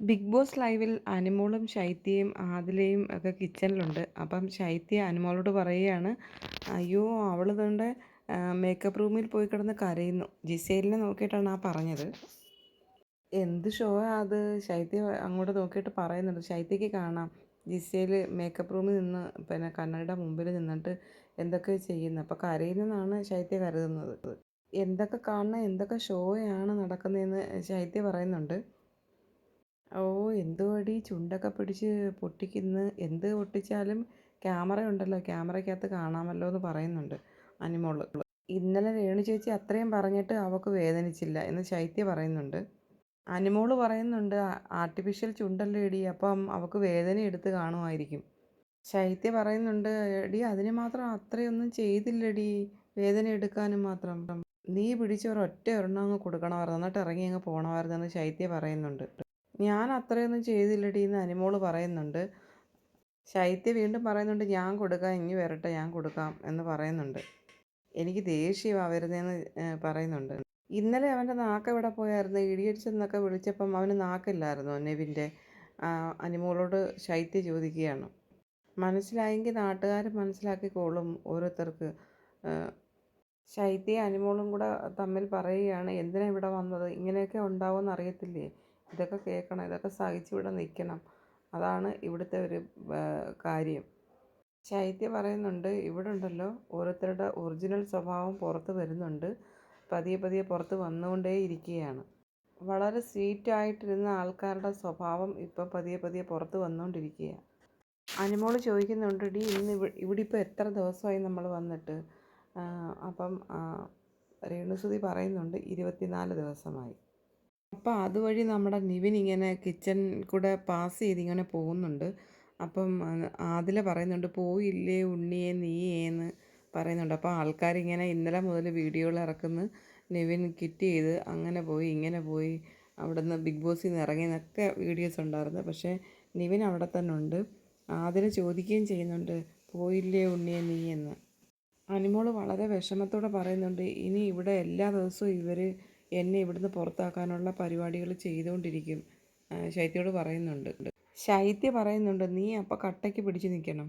Big boss ലൈവിൽ അനുമോളും ശൈത്യയും ആദിലയും ഒക്കെ കിച്ചണിലുണ്ട്. അപ്പം ശൈത്യ അനുമോളോട് പറയുകയാണ് അയ്യോ അവൾ ഇതുകൊണ്ട് മേക്കപ്പ് റൂമിൽ പോയി കിടന്ന് കരയുന്നു. ജിസേലിനെ നോക്കിയിട്ടാണ് ആ പറഞ്ഞത്. എന്ത് ഷോ അത്? ശൈത്യ അങ്ങോട്ട് നോക്കിയിട്ട് പറയുന്നുണ്ട്. ശൈത്യക്ക് കാണാം. ജിസേൽ മേക്കപ്പ് റൂമിൽ നിന്ന് പിന്നെ കണ്ണടയുടെ മുമ്പിൽ നിന്നിട്ട് എന്തൊക്കെ ചെയ്യുന്നു? അപ്പോൾ കരയുന്നതാണ് ശൈത്യ കരുതുന്നത്. എന്തൊക്കെ കാണണം എന്തൊക്കെ ഷോയാണ് നടക്കുന്നതെന്ന് ശൈത്യ പറയുന്നുണ്ട്. ഓ എന്തുവാടി ചുണ്ടൊക്കെ പിടിച്ച് പൊട്ടിക്കുന്നു? എന്ത് പൊട്ടിച്ചാലും ക്യാമറ ഉണ്ടല്ലോ. ക്യാമറയ്ക്കകത്ത് കാണാമല്ലോ എന്ന് പറയുന്നുണ്ട് അനിമോൾ. ഇന്നലെ രേണു ചേച്ചി അത്രയും പറഞ്ഞിട്ട് അവൾക്ക് വേദനിച്ചില്ല എന്ന് ശൈത്യ പറയുന്നുണ്ട്. അനിമോൾ പറയുന്നുണ്ട് ആർട്ടിഫിഷ്യൽ ചുണ്ടല്ലോ എടി അപ്പം അവൾക്ക് വേദന എടുത്ത് കാണുമായിരിക്കും. ശൈത്യ പറയുന്നുണ്ട് എടി അതിന് മാത്രം അത്രയൊന്നും ചെയ്തില്ലടി വേദന എടുക്കാനും മാത്രം. നീ പിടിച്ച ഒരൊറ്റ ഒരെണ്ണം അങ്ങ് കൊടുക്കണമായിരുന്നു എന്നിട്ട് ഇറങ്ങി അങ്ങ് പോകണമായിരുന്നു എന്ന് ശൈത്യ പറയുന്നുണ്ട്. ഞാൻ അത്രയൊന്നും ചെയ്തില്ലടി എന്ന് അനിമോൾ പറയുന്നുണ്ട്. ശൈത്യ വീണ്ടും പറയുന്നുണ്ട് ഞാൻ കൊടുക്കാം ഇനി വരട്ടെ ഞാൻ കൊടുക്കാം എന്ന് പറയുന്നുണ്ട്. എനിക്ക് ദേഷ്യം വരുന്നതെന്ന് പറയുന്നുണ്ട്. ഇന്നലെ അവന്റെ നാക്ക് എവിടെ പോയായിരുന്നു? ഇടിയടിച്ചെന്നൊക്കെ വിളിച്ചപ്പം അവന് നാക്കില്ലായിരുന്നു നെവിന്റെ. അനിമോളോട് ശൈത്യ ചോദിക്കുകയാണ്. മനസ്സിലായെങ്കിൽ നാട്ടുകാർ മനസ്സിലാക്കിക്കോളും ഓരോരുത്തർക്ക്. ശൈത്യ അനിമോളും കൂടെ തമ്മിൽ പറയുകയാണ് എന്തിനാണ് ഇവിടെ വന്നത്? ഇങ്ങനെയൊക്കെ ഉണ്ടാവുമെന്ന് അറിയത്തില്ലേ ഇതൊക്കെ കേൾക്കണം ഇതൊക്കെ സഹിച്ചിവിടെ നിൽക്കണം. അതാണ് ഇവിടുത്തെ ഒരു കാര്യം. ശൈത്യ പറയുന്നുണ്ട് ഇവിടെ ഉണ്ടല്ലോ ഓരോരുത്തരുടെ ഒറിജിനൽ സ്വഭാവം പുറത്ത് വരുന്നുണ്ട്. പതിയെ പതിയെ പുറത്ത് വന്നുകൊണ്ടേ ഇരിക്കുകയാണ്. വളരെ സ്വീറ്റായിട്ടിരുന്ന ആൾക്കാരുടെ സ്വഭാവം ഇപ്പം പതിയെ പതിയെ പുറത്ത് വന്നുകൊണ്ടിരിക്കുകയാണ്. അനുമോൾ ചോദിക്കുന്നുണ്ട് ഡി ഇന്ന് ഇവിടെ ഇപ്പോൾ എത്ര ദിവസമായി നമ്മൾ വന്നിട്ട്? അപ്പം രേണുസുതി പറയുന്നുണ്ട് ഇരുപത്തിനാല് ദിവസമായി. അപ്പോൾ അതുവഴി നമ്മുടെ നിവിൻ ഇങ്ങനെ കിച്ചൺ കൂടെ പാസ് ചെയ്ത് ഇങ്ങനെ പോകുന്നുണ്ട്. അപ്പം ആദില പറയുന്നുണ്ട് പോയില്ലേ ഉണ്ണിയെ നീയേന്ന് പറയുന്നുണ്ട്. അപ്പോൾ ആൾക്കാരിങ്ങനെ ഇന്നലെ മുതൽ വീഡിയോകൾ ഇറക്കുന്ന. നിവിൻ കിറ്റ് ചെയ്ത് അങ്ങനെ പോയി ഇങ്ങനെ പോയി. അവിടുന്ന് ബിഗ് ബോസിൽ നിന്ന് ഇറങ്ങി എന്നൊക്കെ വീഡിയോസ് ഉണ്ടായിരുന്നു. പക്ഷേ നിവിൻ അവിടെ തന്നെ ഉണ്ട്. ആദില ചോദിക്കുകയും ചെയ്യുന്നുണ്ട് പോയില്ലേ ഉണ്ണിയെ നീ എന്ന് അനിമോൾ വളരെ വിഷമത്തോടെ പറയുന്നുണ്ട് ഇനി ഇവിടെ എല്ലാ ദിവസവും ഇവർ എന്നെ ഇവിടുന്ന് പുറത്താക്കാനുള്ള പരിപാടികൾ ചെയ്തുകൊണ്ടിരിക്കും. ശൈത്യയോട് പറയുന്നുണ്ട്. ശൈത്യ പറയുന്നുണ്ട് നീ അപ്പം കട്ടയ്ക്ക് പിടിച്ച് നിൽക്കണം.